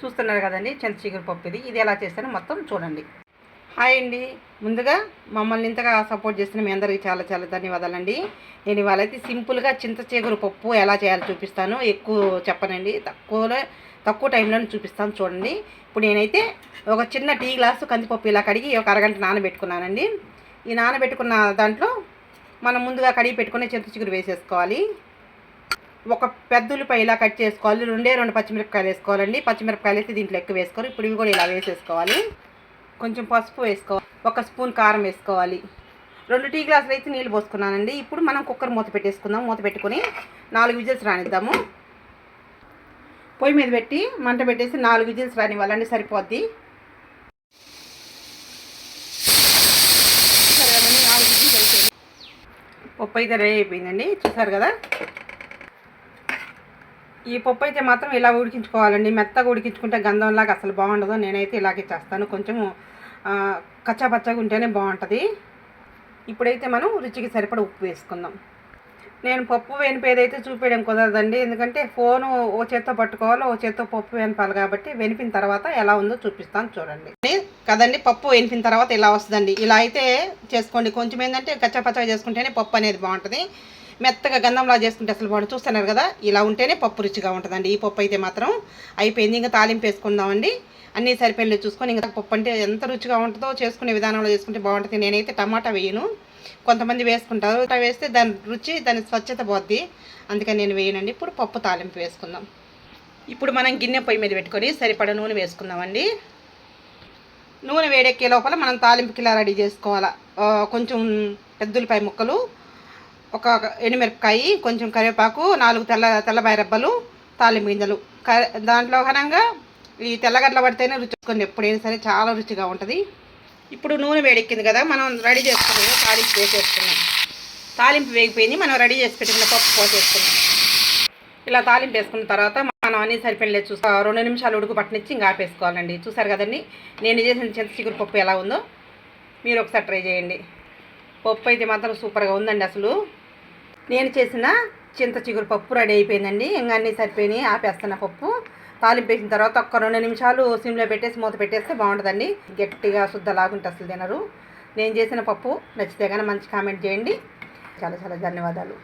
చూస్తున్నారు కదండి చింత పప్పు ఇది ఇది ఎలా చేస్తానో మొత్తం చూడండి. హాయ్ అండి. ముందుగా మమ్మల్ని ఇంతగా సపోర్ట్ చేస్తున్న మీ అందరికీ చాలా చాలా ధన్యవాదాలండి. నేను ఇవాళ అయితే సింపుల్గా చింతచికురు పప్పు ఎలా చేయాలో చూపిస్తాను. ఎక్కువ చెప్పనండి. తక్కువలో తక్కువ టైంలోనే చూపిస్తాను చూడండి. ఇప్పుడు నేనైతే ఒక చిన్న టీ గ్లాసు కందిపప్పు ఇలా కడిగి ఒక అరగంట నానబెట్టుకున్నానండి. ఈ నానబెట్టుకున్న దాంట్లో మనం ముందుగా కడిగి పెట్టుకునే చింతచిగురు వేసేసుకోవాలి. ఒక పెద్ద ఉల్లిపాయ ఇలా కట్ చేసుకోవాలి. రెండే రెండు పచ్చిమిరపకాయలు వేసుకోవాలండి. పచ్చిమిరపకాయలు అయితే దీంట్లో ఎక్కువ వేసుకోవాలి ఇప్పుడు ఇవి కూడా ఇలా వేసేసుకోవాలి. కొంచెం పసుపు వేసుకోవాలి. ఒక స్పూన్ కారం వేసుకోవాలి. రెండు టీ గ్లాసులు అయితే నీళ్ళు పోసుకున్నానండి. ఇప్పుడు మనం కుక్కర్ మూత పెట్టేసుకుందాం. మూత పెట్టుకొని నాలుగు విజిల్స్ రానిద్దాము. పొయ్యి మీద పెట్టి మంట పెట్టేసి నాలుగు విజిల్స్ రానివ్వాలండి. సరిపోద్ది. సరే నాలుగు విజిల్స్ అయిపోయింది పప్పు అయితే రెడీ అయిపోయిందండి. చూసారు కదా? ఈ పప్పు అయితే మాత్రం ఇలా ఉడికించుకోవాలండి. మెత్తగా ఉడికించుకుంటే గంధంలాగా అసలు బాగుండదు. నేనైతే ఇలాగే చేస్తాను. కొంచెం కచ్చాపచ్చగా ఉంటేనే బాగుంటుంది. ఇప్పుడైతే మనం రుచికి సరిపడ ఉప్పు వేసుకుందాం. నేను పప్పు వెనిపేదైతే చూపించడం కుదరదండి. ఎందుకంటే ఫోను ఓ చేత్తో పట్టుకోవాలి ఓ చేత్తో పప్పు వెనపాలి కాబట్టి వెనిపిన తర్వాత ఎలా ఉందో చూపిస్తాను చూడండి. కదండి పప్పు వెనిపిన తర్వాత ఇలా వస్తుందండి. ఇలా అయితే చేసుకోండి. కొంచెం ఏంటంటే కచ్చాపచ్చగా చేసుకుంటేనే పప్పు అనేది బాగుంటుంది. మెత్తగా గంధంలా చేసుకుంటే అసలు బాగుంటుంది చూస్తున్నారు కదా? ఇలా ఉంటేనే పప్పు రుచిగా ఉంటుందండి. ఈ పప్పు అయితే మాత్రం అయిపోయింది. ఇంకా తాలింపు వేసుకుందామండి. అన్నీ సరిపోయినవి చూసుకొని ఇంకా పప్పు అంటే ఎంత రుచిగా ఉంటుందో చేసుకునే విధానంలో చేసుకుంటే బాగుంటుంది. నేనైతే టమాటా వేయను. కొంతమంది వేసుకుంటారు. వేస్తే దాని రుచి దాని స్వచ్ఛత పోద్ది. అందుకని నేను వేయనండి. ఇప్పుడు పప్పు తాలింపు వేసుకుందాం. ఇప్పుడు మనం గిన్నె పొయ్యి మీద పెట్టుకొని సరిపడ నూనె వేసుకుందామండి. నూనె వేడెక్కే లోపల మనం తాలింపుకి ఇలా రెడీ చేసుకోవాలా. కొంచెం పెద్దలపై ముక్కలు ఒక ఎండుమిరపకాయ కొంచెం కరివేపాకు నాలుగు తెల్ల తెల్లబాయి రబ్బలు తాలింపు గింజలు. క దాంట్లో ఘనంగా ఈ తెల్లగడ్డలు పడితేనే రుచి వస్తుంది ఎప్పుడైనా సరే చాలా రుచిగా ఉంటుంది. ఇప్పుడు నూనె వేడెక్కింది కదా మనం రెడీ చేసుకున్నాము తాలింపు వేసేసుకున్నాం. తాలింపు వేగిపోయింది మనం రెడీ చేసి పెట్టుకున్న పప్పు పోసేసుకున్నాం. ఇలా తాలింపు వేసుకున్న తర్వాత మనం అన్ని సరిపోయిన చూసా రెండు నిమిషాలు ఉడుకు పట్టనిచ్చి ఇంకా ఆపేసుకోవాలండి. చూసారు కదండి నేను చేసిన చింత చిగురు పప్పు ఎలా ఉందో మీరు ఒకసారి ట్రై చేయండి. పప్పు అయితే మాత్రం సూపర్గా ఉందండి అసలు. నేను చేసిన చింత చిగురు పప్పు రెడీ అయిపోయిందండి. ఇంకా అన్నీ సరిపోయినాయి. ఆపేస్తున్న పప్పు. తాలింపేసిన తర్వాత ఒక్క రెండు నిమిషాలు సిమ్లో పెట్టేసి మూత పెట్టేస్తే బాగుంటుందండి. గట్టిగా శుద్ధ లాగుంటే అసలు తినరు. నేను చేసిన పప్పు నచ్చితే కానీ మంచి కామెంట్ చేయండి. చాలా చాలా ధన్యవాదాలు.